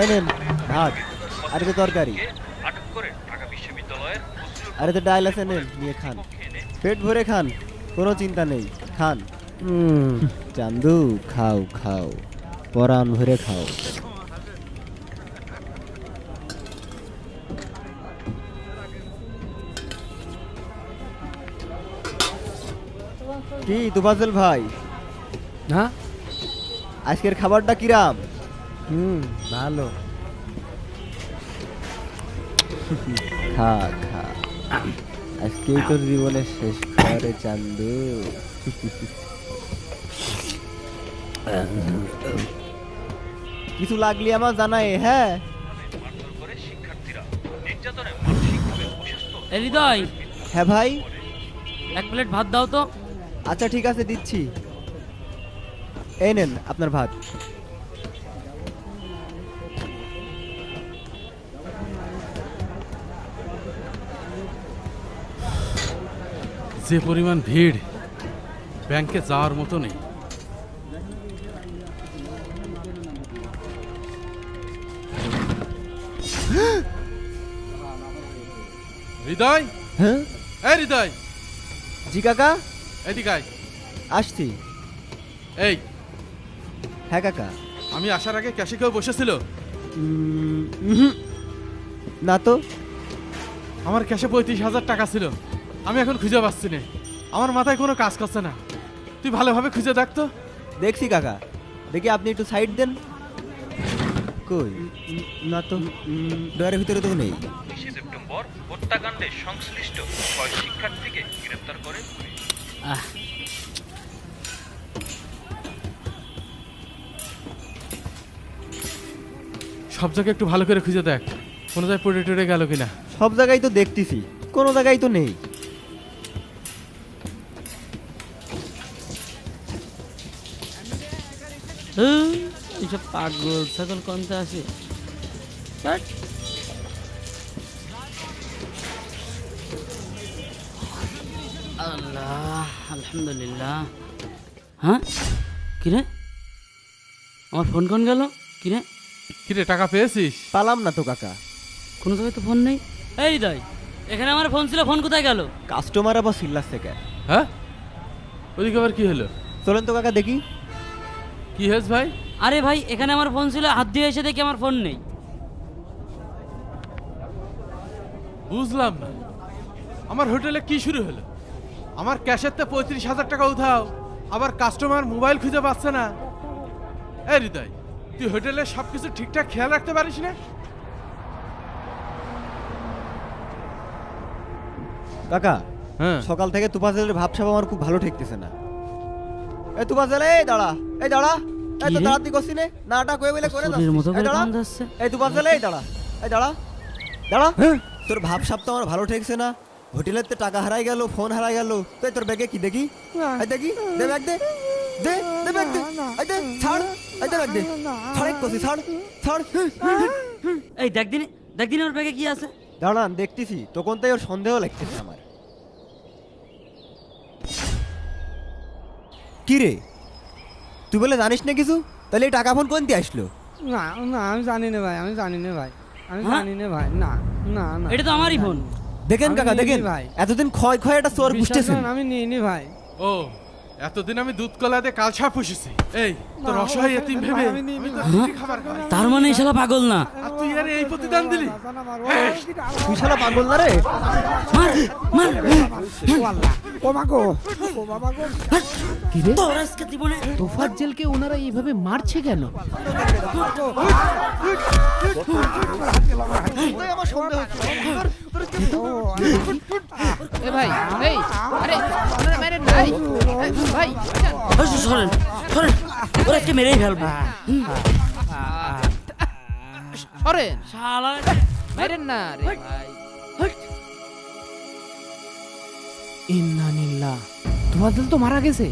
এই নেন ভাত আর তো তরকারি। আরে তো আছে নেন নিয়ে খান। পেট ভরে খান কোনো চিন্তা নেই খান। চান্দু খাও খাও পরাণ ভরে খাও। কি তুফাজল ভাই? হ্যাঁ? আজকের খাবারটা কিরাম? হুম ভালো। খা খা আজকেই তোর জীবনের শেষ খাবারে চান্দু। কিছু লাগলে আমার জানাই হ্যাঁ? মারধর করে শিক্ষার্থীরা নির্যাতনে মানসিকভাবে অসুস্থ এ হৃদয় হ্যাঁ ভাই? এক প্লেট ভাত দাও তো। আচ্ছা ঠিক আছে দিচ্ছি। এই নেন আপনার ভাত। যে পরিমাণ ভিড় ব্যাংকে যাওয়ার মতো নেই। হৃদয়? হ্যাঁ? এই হৃদয়। জি কাকা? এদিকে আয়। আসছি। এই। হ্যাঁ কাকা। আমি আসার আগে ক্যাশে কেউ বসেছিল? উম, উহুম। না তো। আমার ক্যাশে পঁয়ত্রিশ হাজার টাকা ছিল। আমি এখন খুঁজে পাচ্ছি না। আমার মাথায় কোনো কাজ করছে না। তুই ভালোভাবে খুঁজে দেখ তো। দেখছি কাকা। দেখি আপনি একটু সাইড দেন। কই? না তো। ডয়ারের ভিতরে তো নেই। বিশে সেপ্টেম্বর হত্যাকাণ্ডে সংশ্লিষ্ট ছয় শিক্ষার্থীকে গ্রেপ্তার করে পুলিশ। আহ, সব জায়গায় একটু ভালো করে খুঁজে দেখ। কোনো জায়গায় পড়ে টড়ে গেল কিনা। সব জায়গায় তো দেখতেছি। কোনো জায়গায় তো নেই। এইসব পাগল ছাগল কমতে আসে ধ্যাৎ। আল্লাহ আলহামদুলিল্লাহ। হ্যাঁ? কিরে? আমার ফোন কোন গেল? কিরে? কিরে টাকা পেয়েছিস? পালাম না তো কাকা। কোনো জায়গায় তো ফোন নেই? এই হৃদয় এখানে আমার ফোন ছিল ফোন কোথায় গেল? কাস্টমার আবার সিল্লাস থেকে হ্যাঁ? ওইদিকে আবার কি হলো? চলেন তো কাকা দেখি। কি হয়েছে ভাই? আরে ভাই এখানে আমার ফোন ছিল হাত দিয়ে এসে দেখি আমার ফোন নেই। বুঝলাম না। আমার হোটেলে কি শুরু হলো? আমার ক্যাশের তো পঁয়ত্রিশ হাজার টাকা উঠাও আবার কাস্টমার মোবাইল খুঁজে পাচ্ছে না। এই হৃদয় তুই হোটেলে সব কিছু ঠিকঠাক খেয়াল রাখতে পারিস না? কাকা হ্যাঁ। সকাল থেকে তুফাজেলের ভাবসাব আমার খুব ভালো ঠেকতেছে না। এই তুফাজেল এই দাঁড়া এই দাঁড়া এই তো? দাঁড়াতি করছি নে নাটা কয়ে বলে করে এই দাঁড়া কান যাচ্ছে এই এই দাঁড়া এই দাঁড়া দাঁড়া। তোর ভাবসাব তো আমার ভালো ঠেকছে না। হোটেলের তো টাকা হারাই গেল ফোন হারাই গেল। তো তোর ব্যাগে কি দেখি? এই দেখি দে ব্যাগ দে দে দে ব্যাগ দে। এই দে ছাড় এই দে ব্যাগ দে। ছাড় কষি ছাড় ছাড়। এই দেখ দিনে দেখ দিনে ওর ব্যাগে কি আছে? দাঁড়ান দেখতেছি। তখন তাই ওর সন্দেহ লাগতেছে আমার। কি রে? তুই বলে জানিস না কিছু? তাহলে এই টাকা ফোন কোন দিয়ে আসলো? না না আমি জানি না ভাই আমি জানি না ভাই আমি হ্যাঁ? জানি না ভাই না না না এটা তো আমারই ফোন। দেখেন আমি কাকা নিইনি দেখেন। ভাই। এতদিন ক্ষয় ক্ষয় একটা চোর বিশ্বাস বুঝতেছেন করেন, আমি নিই নি ভাই। ও। এতদিন আমি দুধ কলা দিয়ে কালছা পুষেছি। এই তোর অসহায় এতিম ভেবে তার মানে এই শালা পাগল না? আর তুই আরে এই প্রতিদান দিলি? তুই শালা পাগল না রে? মার মার ও মাগো ও বাবা গো। কিরে তোর আজকে জীবনে তোফাজ্জেলকে ওনারা এইভাবে মারছে কেন। এ ভাই এই আরে ওনারা মারেন না এই, এই, ভাই ওই সরেন সরেন ওরা আজকে মেরেই ফেলব। সরেন। শালা মারেন না রে ভাই। ইন্নানিল্লাহ তোফাজ্জেল তো মারা গেছে।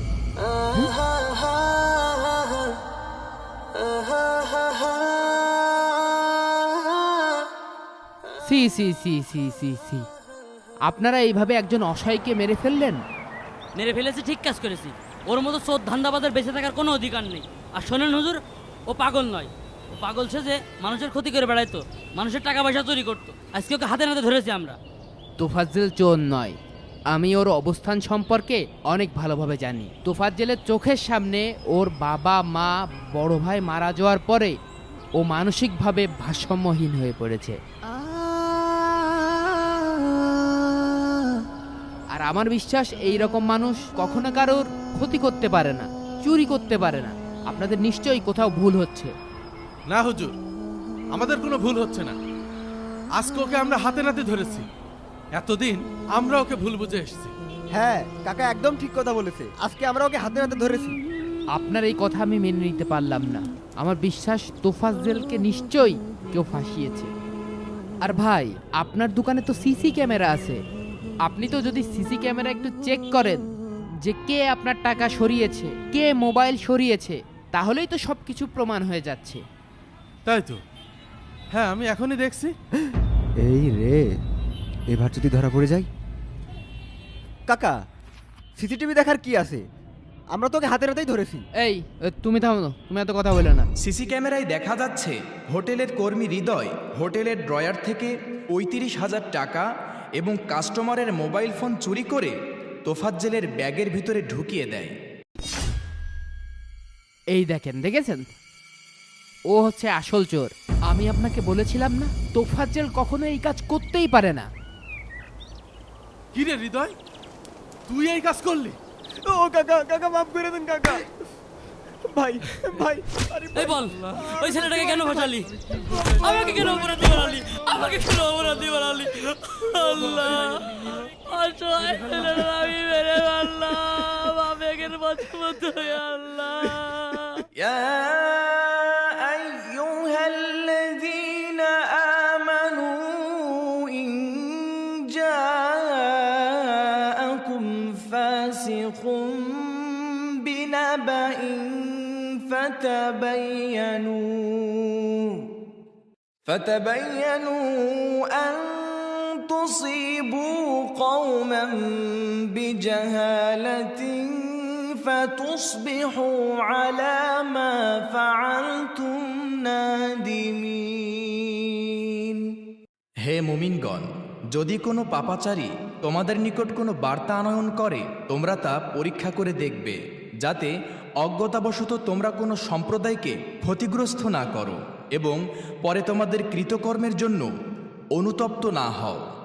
সি সি সি সি সি সি। আপনারা এইভাবে একজন অসহায়কে মেরে ফেললেন? মেরে ফেলেছি, ঠিক কাজ করেছি। ওর মতো চোর ধান্দাবাদের বেঁচে থাকার কোনো অধিকার নেই। আর শোনেন হুজুর, ও পাগল নয়। ও পাগল সে যে মানুষের ক্ষতি করে বেড়াইতো, মানুষের টাকা পয়সা চুরি করতো। আজকে ওকে হাতে নাতে ধরেছি আমরা। তোফাজ্জেল চোর নয়। আমি ওর অবস্থান সম্পর্কে অনেক ভালোভাবে জানি। তোফাজ্জেলের চোখের সামনে ওর বাবা, মা, বড় ভাই মারা যাওয়ার পরে ও মানসিকভাবে ভারসাম্যহীন হয়ে পড়েছে। আমার বিশ্বাস এই রকম মানুষ কখনো কারোর ক্ষতি করতে পারে না চুরি করতে পারে না। আপনাদের নিশ্চয়ই কোথাও ভুল হচ্ছে। না হুজুর আমাদের কোনো ভুল হচ্ছে না। আজকে ওকে আমরা হাতে নাতে ধরেছি। এতদিন আমরা ওকে ভুল বুঝে এসেছি। হ্যাঁ কাকা একদম ঠিক কথা বলেছে। আজকে আমরা ওকে হাতে হাতে ধরেছি। আপনার এই কথা আমি মেনে নিতে পারলাম না। আমার বিশ্বাস তোফাজ্জেলকে নিশ্চয়ই কেউ ফাঁসিয়েছে। আর ভাই আপনার দোকানে তো সিসি ক্যামেরা আছে। আপনি তো যদি সিসি ক্যামেরা একটু চেক করেন যে কে আপনার টাকা সরিয়েছে কে মোবাইল সরিয়েছে তাহলেই তো সব কিছু প্রমাণ হয়ে যাচ্ছে। তাই তো? হ্যাঁ আমি এখনই দেখছি। এই রে এবার যদি ধরা পড়ে যাই। কাকা সিসিটিভি দেখার কি আছে? আমরা তোকে হাতে হাতেই ধরেছি। এই তুমি থামো না, তুমি এত কথা বলে না। সিসি ক্যামেরায় দেখা যাচ্ছে হোটেলের কর্মী হৃদয় হোটেলের ড্রয়ার থেকে পঁয়ত্রিশ হাজার টাকা এবং কাস্টমারের মোবাইল ফোন চুরি করে তোফাজ্জেলের ব্যাগের ভিতরে ঢুকিয়ে দেয়। এই দেখেন দেখেছেন? ও হচ্ছে আসল চোর। আমি আপনাকে বলেছিলাম না তোফাজ্জেল কখনো এই কাজ করতেই পারে না। কি রে হৃদয়? তুই এই কাজ করলি? ও কাকা কাকা মাফ করে দেন কাকা। ভাই ভাই আরে বল ওই ছেলেটাকে কেন ফাঁসালি আমাকে কেন অপরাধী বানালি? الله يا يا ايها الذين امنوا ان جاءكم فاسق بنبأ فتبينوا فتبينوا أن تصيبوا قوما بجهالة فتصبحوا على ما فعلتم نادمين হে মুমিনগণ যদি কোনো পাপাচারী তোমাদের নিকট কোনো বার্তা আনয়ন করে তোমরা তা পরীক্ষা করে দেখবে যাতে অজ্ঞতাবশত তোমরা কোনো সম্প্রদায়কে ক্ষতিগ্রস্ত না করো এবং পরে তোমাদের কৃতকর্মের জন্য অনুতপ্ত না হও।